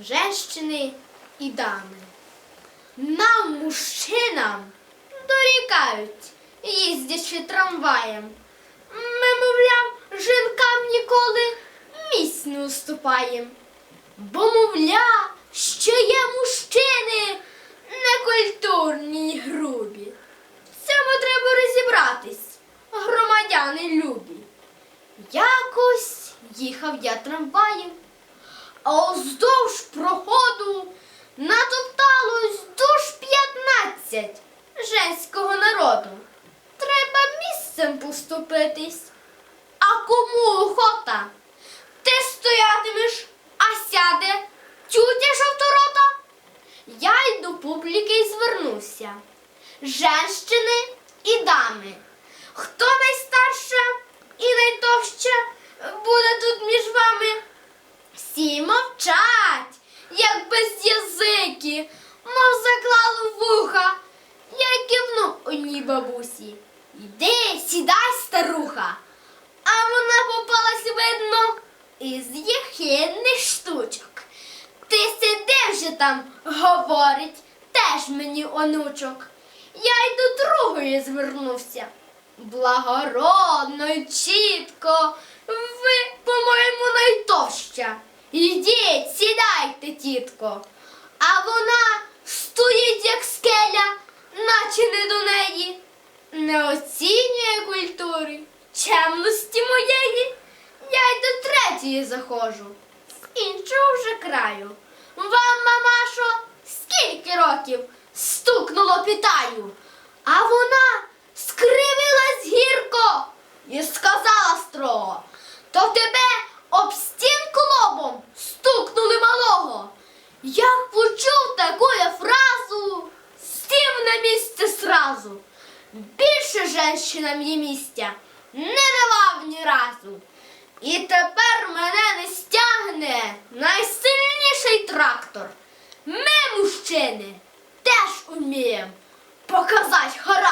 женщини і дами. Нам, мужчинам, дорікають, їздячи трамваєм. Ми, мовляв, жінкам ніколи місць не уступаєм. Бо, мовля, що є мужчини некультурні й грубі. В цьому треба розібратись, громадяни любі. Якось їхав я трамваєм, а уздовж проходу натопталось душ п'ятнадцять женського народу. Треба місцем поступитись. А кому охота? Ти стоятимеш, а сяде тютя жовторота. Я й до публіки й звернувся. Женщини і дами. Хто найстарша мов заклали вуха. Я кивну одній бабусі. Йди, сідай, старуха. А вона попалась, видно, із єхидних штучок. Ти сиди вже там, говорить, теж мені онучок. Я й до другої звернувся. Благородно й чітко, ви, по-моєму, найтовща. Йдіть, сідайте, тітко. А вона стоїть, як скеля, наче не до неї. Не оцінює культури, чемності моєї. Я й до третьої заходжу, з іншого вже краю. Вам, мамашо, скільки років стукнуло питаю, а вона скривилась гірко і сказала строго, то тебе об стінку лобом стукнули малого. Як сразу. Більше женщинам є місця не давав ні разу. І тепер мене не стягне найсильніший трактор. Ми, мужчини, теж уміємо показати характер.